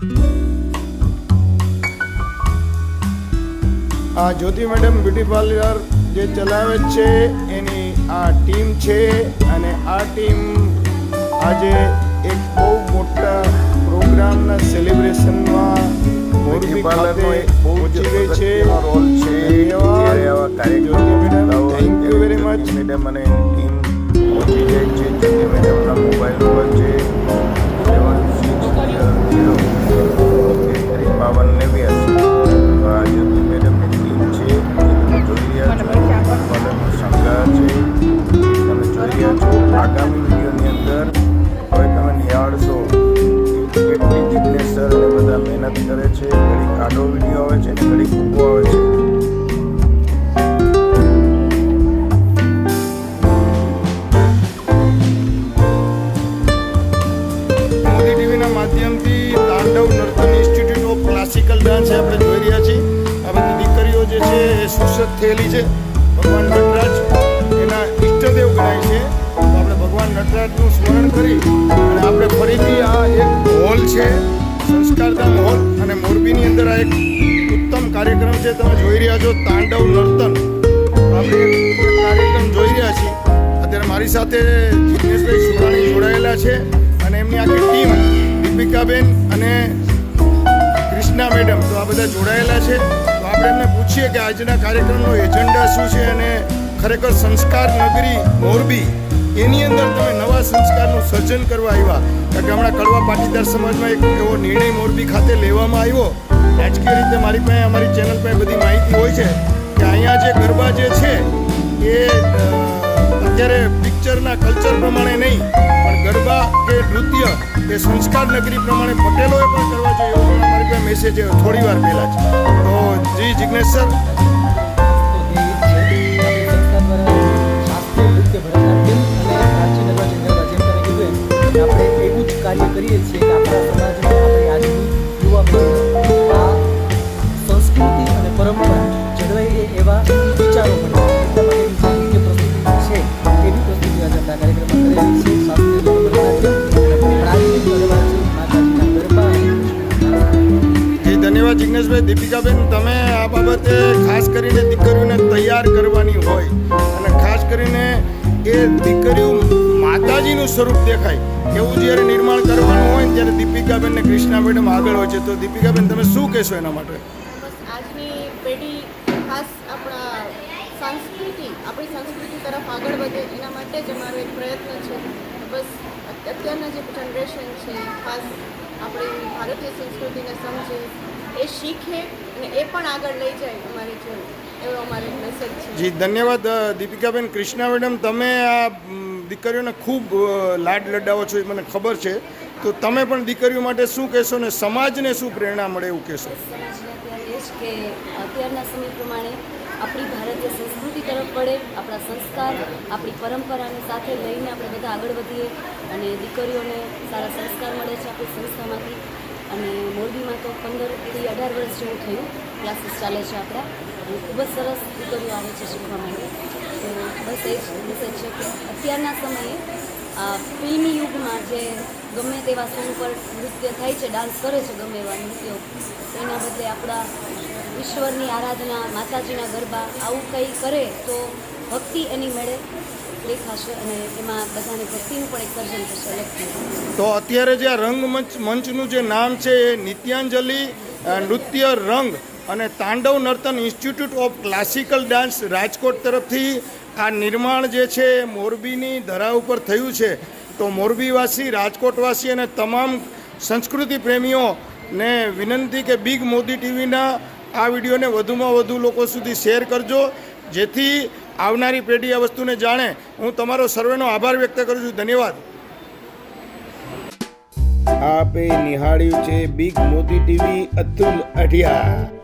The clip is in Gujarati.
આ જ્યોતિ મેડમ બ્યુટી પાર્લર જે ચલાવે છે એની આ ટીમ છે અને આ ટીમ આજે એક બહુ મોટા પ્રોગ્રામના સેલિબ્રેશનમાં મોરબી ખાતે પહોંચી ગઈ છે. રોલ છે. Jyoti madam thank you very much madam અને ટીમ પહોંચી જાય છે. જ્યોતિ મહેનત કરે છે, ઘડીક આડો વીડિયો આવે છે ને ઘડીક ઊભો આવે છે. મોદી ટીવીના માધ્યમથી Tandav Nartan institute of classical dance આપણે રહ્યા છીએ. આ બધી દીકરીઓ જે છે એ સુસત થયેલી છે. ભગવાન નટરાજ એના ઈષ્ટદેવ ગણાય છે. તો આપણે ભગવાન નટરાજનું સ્મરણ કરી મોરબીની અંદર આ એક ઉત્તમ કાર્યક્રમ છે. તમે જોઈ રહ્યા છો તાંડવ નર્તન. આપણે કાર્યક્રમ જોઈ રહ્યા છીએ. અત્યારે મારી સાથે જિગ્નેશભાઈ સુરાણી જોડાયેલા છે અને એમની આખી ટીમ, દીપિકાબેન અને કૃષ્ણા મેડમ, તો આ બધા જોડાયેલા છે. તો આપણે એમને પૂછીએ કે આજના કાર્યક્રમનો એજન્ડા શું છે અને ખરેખર સંસ્કાર નગરી મોરબી એની અંદર તમે નવા સંસ્કારનું સર્જન કરવા આવ્યા. કારણ કે હમણાં કડવા પાટીદાર સમાજમાં એક એવો નિર્ણય મોરબી ખાતે લેવામાં આવ્યો. રાજકીય રીતે મારી પાસે, અમારી ચેનલ પાસે બધી માહિતી હોય છે કે અહીંયા જે ગરબા જે છે, એ અત્યારે પિક્ચરના કલ્ચર પ્રમાણે નહીં, પણ ગરબા કે નૃત્ય એ સંસ્કાર નગરી પ્રમાણે પટેલોએ પણ કરવા જોઈએ એવો અમારી પાસે મેસેજ થોડી વાર પહેલાં છે તો જી જિજ્ઞેશ સર. ધન્યવાદ જિગ્નેશભાઈ. દીપિકાબેન, તમે આ બાબતે ખાસ કરીને દીકરીઓને તૈયાર કરવાની હોય અને ખાસ કરીને એ દીકરીઓ માતાજીનું સ્વરૂપ દેખાય એવું જ્યારે નિર્માણ કરવાનું હોય ત્યારે દીપિકાબેન ને કૃષ્ણા મેડમ આગળ હોય છે. તો દીપિકાબેન, તમે શું કહેશો એના માટે? આજની પેઢી ખાસ આપણા સંસ્કૃતિ આપણી સંસ્કૃતિ તરફ આગળ વધે એના માટે જ અમારો એક પ્રયત્ન છે. બસ અત્યારના જે જનરેશન છે ખાસ આપણી ભારતીય સંસ્કૃતિને સમજે એ શીખે અને એ પણ આગળ લઈ જાય અમારી જેમ એવો અમારો મેસેજ છે. જી ધન્યવાદ દીપિકાબેન. કૃષ્ણા મેડમ તમે આ દીકરીઓને ખૂબ લાડ લડાવો છો એ મને ખબર છે. તો તમે પણ દીકરીઓ માટે શું કહેશો ને સમાજને શું પ્રેરણા મળે એવું કહેશો? કે અત્યારના સમય પ્રમાણે આપણી ભારતીય સંસ્કૃતિ તરફ આપણા સંસ્કાર, આપણી પરંપરાને સાથે લઈને આપણે બધા આગળ વધીએ અને દીકરીઓને સારા સંસ્કાર મળે છે આપણી સંસ્થામાંથી. અને મોરબીમાં તો પંદરથી અઢાર વર્ષ જેવું થયું, ક્લાસીસ ચાલે છે આપણા. અને ખૂબ જ સરસ દીકરીઓ આવે છે શીખવા માટે. બસ એ જ મેસેજ છે કે અત્યારના સમયે આ ફિલ્મી યુગમાં જે ગમે તેવા સોંગ પર નૃત્ય થાય છે ડાન્સ કરે છે ગમે એવા નૃત્યો, એના બદલે આપણા ઈશ્વરની આરાધના, માતાજીના ગરબા આવું કંઈ કરે તો ભક્તિ એની મેળે દેખાશે અને એમાં બધાને ભક્તિનું પણ એક સર્જન થશે તો અત્યારે જે આ રંગમંચ મંચનું જે નામ છે એ નિત્યાંજલિ નૃત્ય રંગ અને Tandav Nartan institute of classical dance Rajkot તરફથી આ નિર્માણ જે છે મોરબીની ધરા ઉપર થયું છે. તો મોરબીવાસી, રાજકોટવાસી અને તમામ સંસ્કૃતિ પ્રેમીઓને વિનંતી કે બિગ મોદી ટીવીના આ વિડીયોને વધુમાં વધુ લોકો સુધી શેર કરજો. જેથી આવનારી પેઢી આ વસ્તુને જાણે. હું તમારો સર્વેનો આભાર વ્યક્ત કરું છું. ધન્યવાદ. આપે નિહાળ્યું છે બિગ મોદી ટીવી અતુલ અઢિયા.